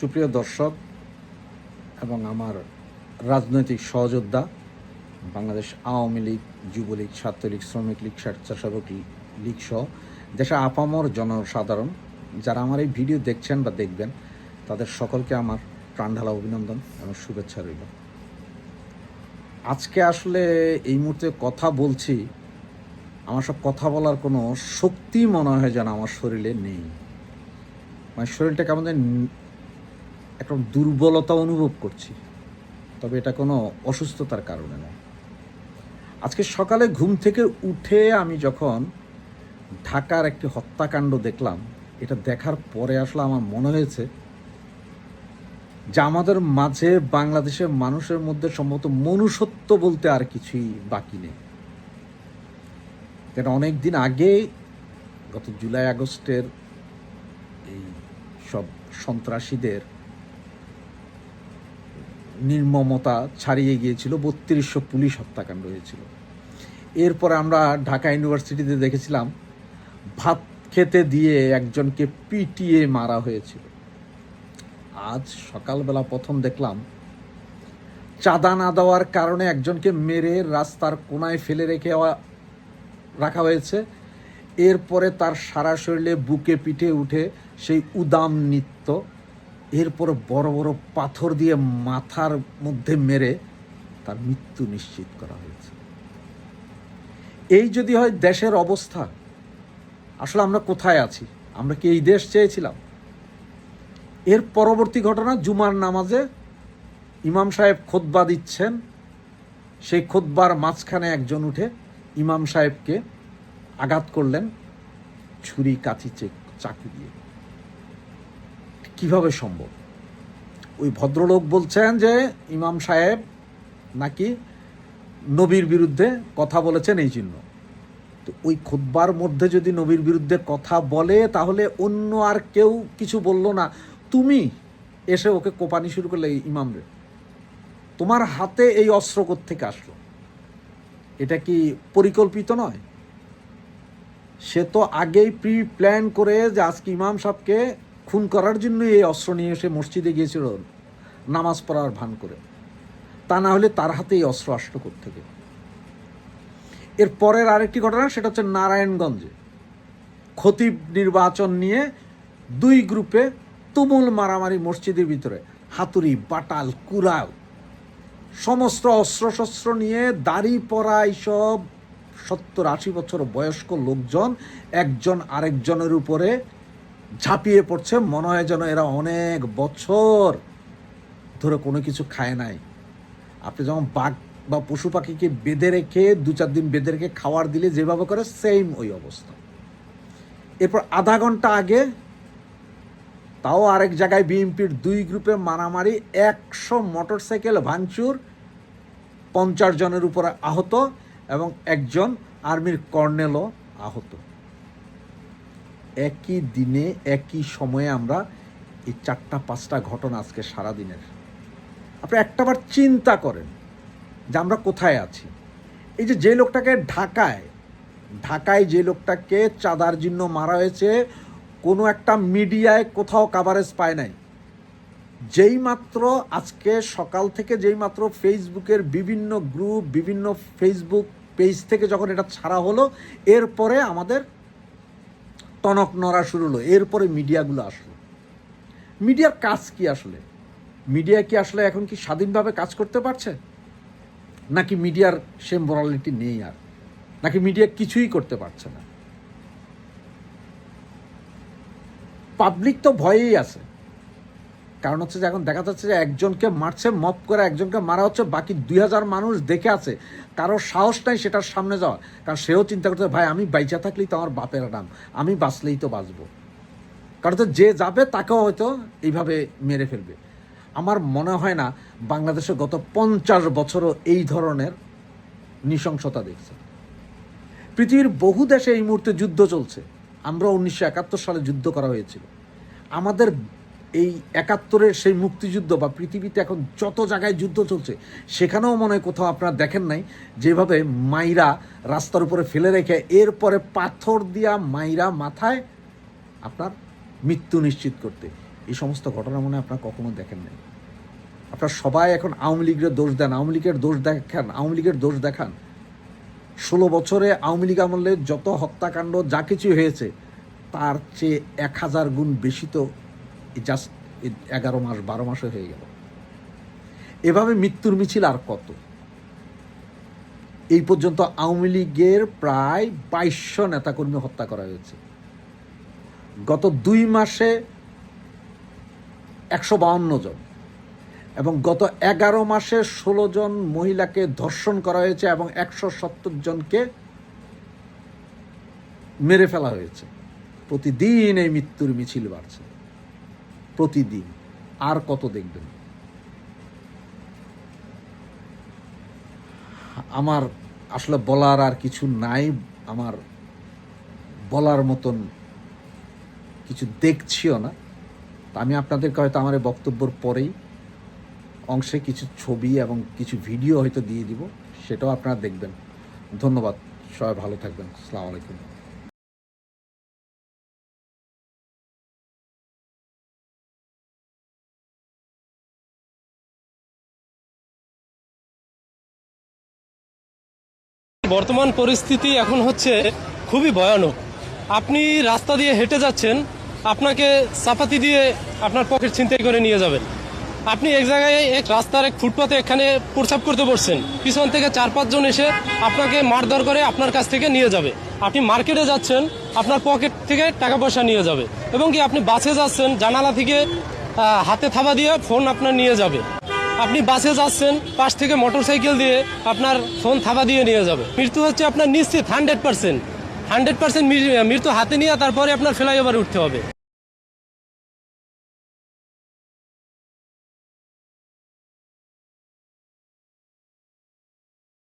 সুপ্রিয় দর্শক এবং আমার রাজনৈতিক সহযোদ্ধা, বাংলাদেশ আওয়ামী লীগ, যুবলীগ, ছাত্রলীগ, শ্রমিক লীগ, স্বেচ্ছাসেবক লীগ সহ দেশের আপামর জনসাধারণ যারা আমার এই ভিডিও দেখছেন বা দেখবেন, তাদের সকলকে আমার প্রাণঢালা অভিনন্দন এবং শুভেচ্ছা রইল। আজকে আসলে এই মুহূর্তে কথা বলছি, আমার সব কথা বলার কোনো শক্তি মনে হয় যেন আমার শরীরে নেই। মানে শরীরটা কেমন যেন একটা দুর্বলতা অনুভব করছি। তবে এটা কোনো অসুস্থতার কারণে নয়। আজকে সকালে ঘুম থেকে উঠে আমি যখন ঢাকার একটি হত্যাকাণ্ড দেখলাম, এটা দেখার পরে আসলে আমার মনে হয়েছে যে আমাদের মাঝে বাংলাদেশের মানুষের মধ্যে সম্ভবত মনুষ্যত্ব বলতে আর কিছুই বাকি নেই। কেন অনেক দিন আগে, গত জুলাই আগস্টের এই সব সন্ত্রাসীদের নির্মমতা ছাড়িয়ে গিয়েছিল, বত্রিশশো পুলিশ হত্যাকাণ্ড হয়েছিল। এরপরে আমরা ঢাকা ইউনিভার্সিটিতে দেখেছিলাম, ভাত খেতে দিয়ে একজনকে পিটিয়ে মারা হয়েছিল। আজ সকালবেলা প্রথম দেখলাম, চাঁদা না দেওয়ার কারণে একজনকে মেরে রাস্তার কোনায় ফেলে রেখে রাখা হয়েছে। এরপরে তার সারা শরীরে বুকে পিঠে উঠে সেই উদাম নৃত্য এরপরে বড় বড় পাথর দিয়ে মাথার মধ্যে মেরে তার মৃত্যু নিশ্চিত করা হয়েছে। এই যদি হয় দেশের অবস্থা, আসলে আমরা কোথায় আছি? আমরা কি এই দেশ চেয়েছিলাম? এর পরবর্তী ঘটনা জুমার নামাজে ইমাম সাহেব খোদবা দিচ্ছেন। সেই খোদবার মাঝখানে একজন উঠে ইমাম সাহেবকে আঘাত করলেন, ছুরি, কাঁচি, চে- চাকু দিয়ে। কীভাবে সম্ভব? ওই ভদ্রলোক বলছেন যে, ইমাম সাহেব নাকি নবীর বিরুদ্ধে কথা বলেছেন এই জন্য। তো ওই খুদ্বার মধ্যে যদি নবীর বিরুদ্ধে কথা বলে, তাহলে অন্য আর কেউ কিছু বলল না। তুমি এসে ওকে কোপানি শুরু করলে ইমামরে তোমার হাতে এই অস্ত্র থেকে আসলো? এটা কি পরিকল্পিত নয়? সে তো আগেই প্রি প্ল্যান করে যে আজকে ইমাম সাহেবকে খুন করার জন্য এই অস্ত্র নিয়ে এসে মসজিদে গিয়েছিল। নামাজ পড়ার ভান করে। তা না হলে তার হাতে এই অস্ত্র আসলো থেকে এর পরের আরেকটি ঘটনা, সেটা হচ্ছে নারায়ণগঞ্জে। খতিব নির্বাচন নিয়ে দুই গ্রুপে তুমুল মারামারি মসজিদের ভিতরে। হাতুড়ি, বাটাল, কুড়াল। সমস্ত অস্ত্রশস্ত্র নিয়ে দাড়ি পরা এইসব সত্তর আশি বছর বয়স্ক লোকজন, একজন আরেকজনের উপরে ঝাঁপিয়ে পড়ছে, মনে হয় যেন এরা অনেক বছর ধরে কোনো কিছু খায় নাই। আপনি যেমন বাঘ বা পশু পাখিকে বেঁধে রেখে, দু চার দিন বেঁধে রেখে খাওয়ার দিলে যেভাবে করে সেম ওই অবস্থা। এরপর আধা ঘণ্টা আগে তাও আরেক জায়গায় বিএনপির দুই গ্রুপে মারামারি, একশো মোটরসাইকেল ভাঙচুর, পঞ্চাশ জনের উপরে আহত এবং একজন আর্মির কর্নেলও আহত। একই দিনে, একই সময়ে আমরা এই চারটা, পাঁচটা ঘটনা আজকে সারা দিনের আপনি একটাবার চিন্তা করেন যে আমরা কোথায় আছি। এই যে যে লোকটাকে ঢাকায় ঢাকায় যে লোকটাকে চাঁদার জন্য মারা হয়েছে, কোনো একটা মিডিয়ায় কোথাও কাভারেজ পায় নাই। যেই মাত্র আজকে সকাল থেকে যেই মাত্র ফেসবুকের বিভিন্ন গ্রুপ বিভিন্ন ফেসবুক পেজ থেকে যখন এটা ছাড়া হলো, এরপরে আমাদের টনক নড়া শুরু হলো, এরপরে মিডিয়াগুলো আসলো। মিডিয়ার কাজ কি আসলে? মিডিয়া কি আসলে এখন কি স্বাধীনভাবে কাজ করতে পারছে? নাকি মিডিয়ার সে মোরালিটি নেই আর? নাকি মিডিয়া কিছুই করতে পারছে না? পাবলিক তো ভয়েই আছে। কারণ হচ্ছে যে এখন দেখা যাচ্ছে যে একজনকে মারছে, মপ করে একজনকে মারা হচ্ছে, বাকি দুই হাজার মানুষ দেখে আছে। কারও সাহস নাই সেটার সামনে যাওয়া কারণ সেও চিন্তা করতে ভাই, আমি বাইচা থাকলেই তো আমার বাপের নাম, আমি বাঁচলেই তো বাঁচবো। কারণ তো যে যাবে, তাকেও হয়তো এইভাবে মেরে ফেলবে। আমার মনে হয় না বাংলাদেশে গত পঞ্চাশ বছরও এই ধরনের নৃশংসতা দেখছে। পৃথিবীর বহু দেশে এই মুহূর্তে যুদ্ধ চলছে। আমরা উনিশশো একাত্তর সালে যুদ্ধ করা হয়েছিল। আমাদের এই একাত্তরের সেই মুক্তিযুদ্ধ বা পৃথিবীতে এখন যত জায়গায় যুদ্ধ চলছে, সেখানেও মনে হয় কোথাও আপনারা দেখেন নাই যেভাবে মাইরা রাস্তার উপরে ফেলে রেখে এরপরে পাথর দিয়া মাইরা মাথায় আপনার মৃত্যু নিশ্চিত করতে। এই সমস্ত ঘটনা মনে আপনারা কখনো দেখেন নাই। আপনারা সবাই এখন আওয়ামী লীগের দোষ দেন, আওয়ামী লীগের দোষ দেখান, আওয়ামী লীগের দোষ দেখান। ষোলো বছরে আওয়ামী লীগ আমলে যত হত্যাকাণ্ড, যা কিছু হয়েছে, তার চেয়ে এক হাজার গুণ বেশি তো জাস্ট এগারো মাস, বারো মাসে হয়ে গেল। এভাবে মৃত্যুর মিছিল আর কত? এই পর্যন্ত আওয়ামী লীগের প্রায় বাইশশো নেতাকর্মী হত্যা করা হয়েছে। গত দুই মাসে একশো বাউন্ন জন এবং গত এগারো মাসে ষোলো জন মহিলাকে ধর্ষণ করা হয়েছে এবং একশো সত্তর জনকে মেরে ফেলা হয়েছে। প্রতিদিন এই মৃত্যুর মিছিল বাড়ছে। প্রতিদিন। আর কত দেখবেন? আমার আসলে বলার আর কিছু নাই। আমার বলার মতন কিছু দেখছিও না। আমি আপনাদেরকে হয়তো আমার এই বক্তব্যর পরেই অংশে কিছু ছবি এবং কিছু ভিডিও হয়তো দিয়ে দিব। সেটাও আপনারা দেখবেন। ধন্যবাদ। সবাই ভালো থাকবেন। আসসালামু আলাইকুম। বর্তমান পরিস্থিতি এখন হচ্ছে খুবই ভয়ানক। আপনি রাস্তা দিয়ে হেঁটে যাচ্ছেন, আপনাকে চাপাতি দিয়ে আপনার পকেট ছিনতাই করে নিয়ে যাবেন আপনি এক জায়গায় এক রাস্তার এক ফুটপাতে এখানে প্রসাব করতে বসছেন। পিছন থেকে চার পাঁচজন এসে আপনাকে মারধর করে আপনার কাছ থেকে নিয়ে যাবে। আপনি মার্কেটে যাচ্ছেন, আপনার পকেট থেকে টাকা পয়সা নিয়ে যাবে। এবং কি আপনি বাসে যাচ্ছেন, জানালা থেকে হাতে থাবা দিয়ে ফোন আপনার নিয়ে যাবে। আপনি বাসে যাচ্ছেন, পাশ থেকে মোটর সাইকেল দিয়ে আপনার ফোন থাপা দিয়ে নিয়ে যাবে। মৃত্যু হচ্ছে আপনার নিশ্চিত হান্ড্রেড পার্সেন্ট হান্ড্রেড পার্সেন্ট মৃত্যু হাতে নিয়ে তারপরে আপনার ফ্লাইওভারে উঠতে হবে।